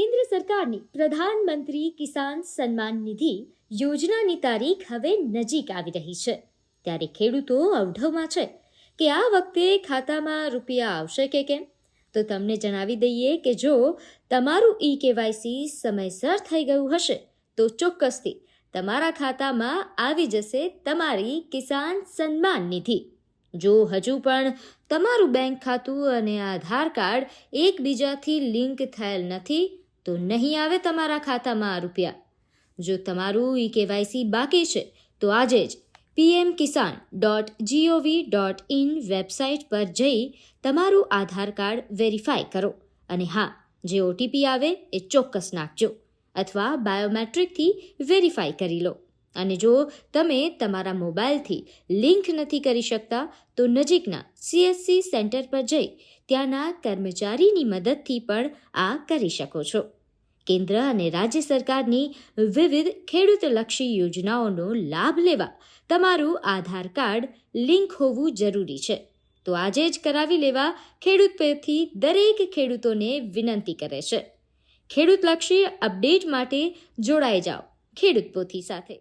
કેન્દ્ર સરકારની પ્રધાનમંત્રી કિસાન સન્માન નિધિ યોજનાની તારીખ હવે નજીક આવી રહી છે. ત્યારે ખેડૂતો અવઢવમાં છે કે આ વખતે ખાતામાં રૂપિયા આવશે કે કેમ? તો તમને જણાવી દઈએ કે જો તમારું ઈ કેવાયસી સમયસર થઈ ગયું હશે, તો ચોક્કસથી તમારા ખાતામાં આવી જશે તમારી કિસાન સન્માન નિધિ. જો હજુ પણ તમારું બેંક ખાતું અને આધાર કાર્ડ એકબીજાથી લિંક થયેલ નથી તો નહીં આવે તમારા ખાતામાં આ રૂપિયા. જો તમારું ઈ કેવાયસી બાકી છે, તો આજે જ PM Kisan dot G O V dot in website પર જઈ તમારું આધાર કાર્ડ વેરીફાઈ કરો અને હા, જે ઓટીપી આવે એ ચોક્કસ નાખજો અથવા બાયોમેટ્રિકથી વેરીફાઈ કરી લો. અને જો તમે તમારા મોબાઈલથી લિંક નથી કરી શકતા, તો નજીકના સીએસસી સેન્ટર પર જઈ ત્યાંના કર્મચારીની મદદથી પણ આ કરી શકો છો. કેન્દ્ર અને રાજ્ય સરકારની વિવિધ ખેડૂતલક્ષી યોજનાઓનો લાભ લેવા તમારું આધાર કાર્ડ લિંક હોવું જરૂરી છે. તો આજે જ કરાવી લેવા ખેડૂત પેથી દરેક ખેડૂતોને વિનંતી કરે છે. ખેડૂતલક્ષી અપડેટ માટે જોડાઈ જાઓ ખેડૂત પોથી સાથે.